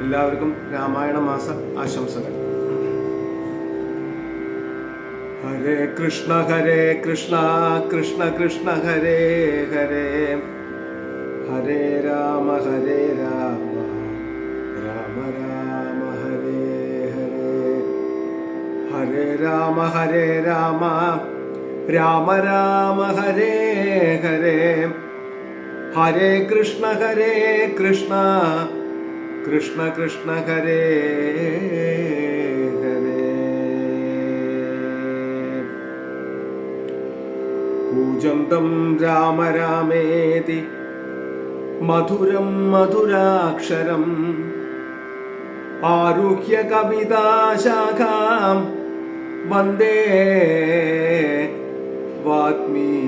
എല്ലാവർക്കും രാമായണ മാസ ആശംസകൾ. ഹരേ കൃഷ്ണ ഹരേ കൃഷ്ണ കൃഷ്ണ കൃഷ്ണ ഹരേ ഹരേ. ഹരേ രാമ ഹരേ രാമ. രാമ രാമ ഹരേ ഹരേ. ഹരേ രാമ ഹരേ രാമ. രാമ രാമ ഹരേ ഹരേ. ഹരേ കൃഷ്ണ ഹരേ കൃഷ്ണ. കൃഷ്ണ കൃഷ്ണ ഹരേ ഹരേ. കൂജന്തം രാമ രാമേതി. മധുരം മധുരാക്ഷരം. ആരുഹ്യ കവിതാശാഖാം വന്ദേ വാത്മീകി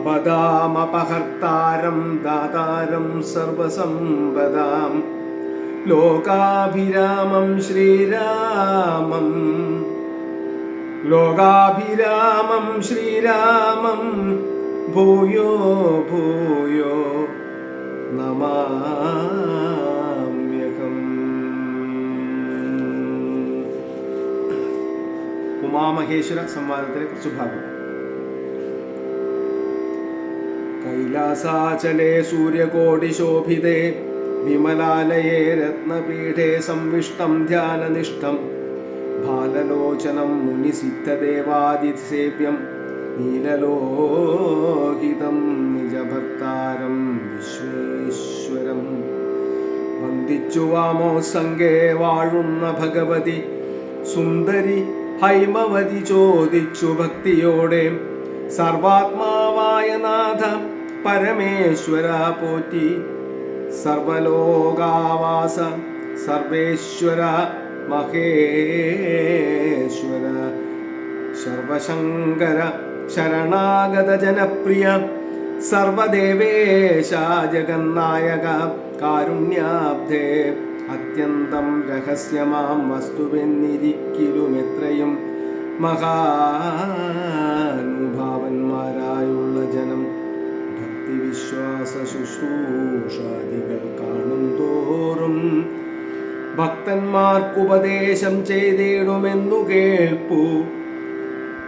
ആപദാമപഹർത്താരം ദാതാരം സർവസമ്പദാം. ലോകാഭിരാമം ശ്രീരാമം. ലോകാഭിരാമം ശ്രീരാമം. ഭൂയോ ഭൂയോ നമാമ്യകം ഉമാമഹേശ്വര സംവാദത്തിലെ കുറച്ച് ഭാഗം. കൈലാസാചലേ സൂര്യകോടിശോഭിതേ വിമലാലയേ രത്നപീഠേ സംവിഷ്ടം ധ്യാനനിഷ്ഠം. ബാലലോചനം മുനിസിദ്ധദേവാദിസേവ്യം നീലലോഹിതം നിജഭർത്താരം വിശ്വേശ്വരം. വന്ദിച്ചു വാമോ സംഗേ വാഴുന്ന ഭഗവതി. സുന്ദരി ഹൈമവതി ചോദിച്ചു ഭക്തിയോടെ സർവാത്മാവായ നാഥ പരമേശ്വര പോറ്റി. സർവലോകാവാസ സർവേശ്വര മഹേശ്വര. സർവശങ്കര ശരണാഗത ജനപ്രിയ സർവദേവേശ ജഗന്നായക കാരുണ്യാബ്ധേ. അത്യന്തം രഹസ്യമാം വസ്തുവെന്നിരിക്കലുമെത്രയും മഹാനുഭാവന്മാരായുള്ള ശുശ്രൂഷാദികൾ കാണും തോറും ഭക്തന്മാർക്കുപദേശം ചെയ്തിടുമെന്നു കേൾപ്പു.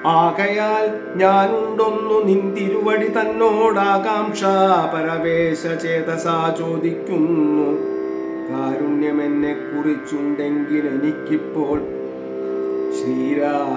ആകയാൽ ഞാനുണ്ടൊന്നു നിന്തിരുവടി തന്നോടാകാംക്ഷ പരവേശ ചേതസാ ചോദിക്കുന്നു. കാരുണ്യം എന്നെ കുറിച്ചുണ്ടെങ്കിൽ എനിക്കിപ്പോൾ ശ്രീരാമ